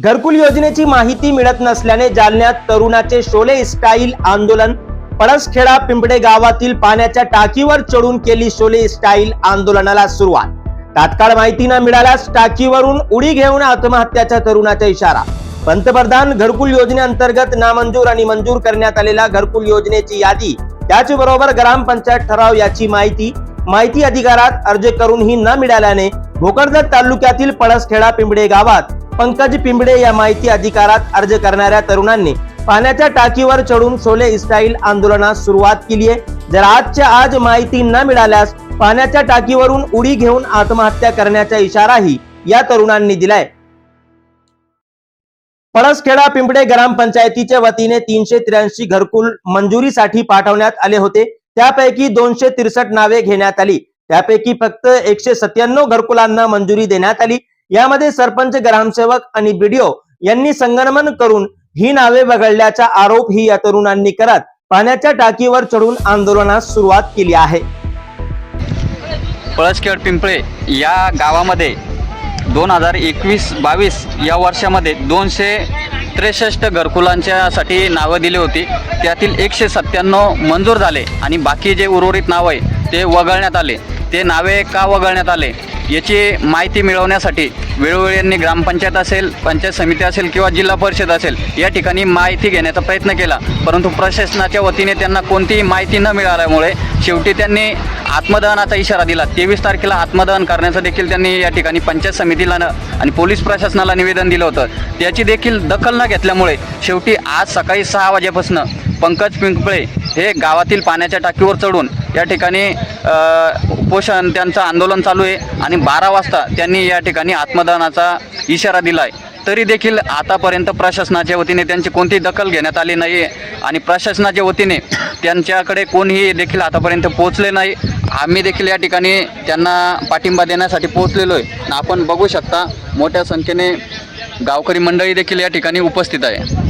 घरकुल योजनेची माहिती मिळत नसल्याने जालन्यात तरुणाचे शोले स्टाईल आंदोलन. पळसखेडा पिंपडे गावातील पाण्याच्या टाकीवर चढून केली शोले स्टाईल आंदोलनाला सुरुवात. तात्काळ माहिती न मिळाल्यास टाकीवरून उडी घेऊन आत्महत्याच्या तरुणाचा इशारा. पंतप्रधान घरकुल योजनेअंतर्गत नामंजूर आणि मंजूर करण्यात आलेल्या घरकुल योजनेची यादी त्याचबरोबर ग्रामपंचायत ठराव याची माहिती माहिती अधिकारात अर्ज करूनही न मिळाल्याने भोकरदन तालुक्यातील पळसखेडा पिंपडे गावात पंकज पिंबडे या माहिती अधिकारात अर्ज करणाऱ्या तरुणांनी पाण्याच्या टाकीवर चढून सोले स्टाईल आंदोलनास सुरुवात केली आहे. जर आजच्या आज माहिती न मिळाल्यास पाण्याच्या टाकीवरून उडी घेऊन आत्महत्या करण्याचा इशाराही या तरुणांनी दिलाय. पळसखेडा पिंपडे ग्रामपंचायतीच्या वतीने तीनशे त्र्याऐंशी घरकुल मंजुरीसाठी पाठवण्यात आले होते. त्यापैकी दोनशे तिरसठ नावे घेण्यात आली. त्यापैकी फक्त एकशे सत्त्याण्णव घरकुलांना मंजुरी देण्यात आली. यामध्ये सरपंच ग्रामसेवक आणि बीडीओ यांनी संगनमन करून ही नावे वगळल्याचा आरोप ही या तरुणांनी करत पाण्याच्या टाकीवर चढून आंदोलनास सुरुवात केली आहे. पळसखेड पिंपळे या गावामध्ये दोन हजार एकवीस बावीस या वर्षामध्ये दोनशे त्रेसष्ट घरकुलांच्यासाठी नावं दिली होती. त्यातील एकशे सत्त्याण्णव मंजूर झाले आणि बाकी जे उर्वरित नावं आहे ते वगळण्यात आले. ते नावे का वगळण्यात आले याची माहिती मिळवण्यासाठी वेळोवेळी यांनी ग्रामपंचायत असेल पंचायत समिती असेल किंवा जिल्हा परिषद असेल या ठिकाणी माहिती घेण्याचा प्रयत्न केला. परंतु प्रशासनाच्या वतीने त्यांना कोणतीही माहिती न मिळाल्यामुळे शेवटी त्यांनी आत्मदहनाचा इशारा दिला. तेवीस तारखेला आत्मदहन करण्याचं देखील त्यांनी या ठिकाणी पंचायत समितीला न आणि पोलीस प्रशासनाला निवेदन दिलं होतं. त्याची देखील दखल न घेतल्यामुळे शेवटी आज सकाळी सहा वाजेपासून पंकज पिंपळे हे गावातील पाण्याच्या टाकीवर चढून या ठिकाणी उपोषण त्यांचं आंदोलन चालू आहे आणि बारा वाजता त्यांनी या ठिकाणी आत्मदानाचा इशारा दिला आहे तरी देखील आतापर्यंत प्रशासनाच्या वतीने त्यांची कोणतीही दखल घेण्यात आली नाही आहे आणि प्रशासनाच्या वतीने त्यांच्याकडे कोणीही देखील आतापर्यंत पोहोचले नाही. आम्ही देखील या ठिकाणी त्यांना पाठिंबा देण्यासाठी पोहोचलेलो आहे. आपण बघू शकता मोठ्या संख्येने गावकरी मंडळी देखील या ठिकाणी उपस्थित आहे.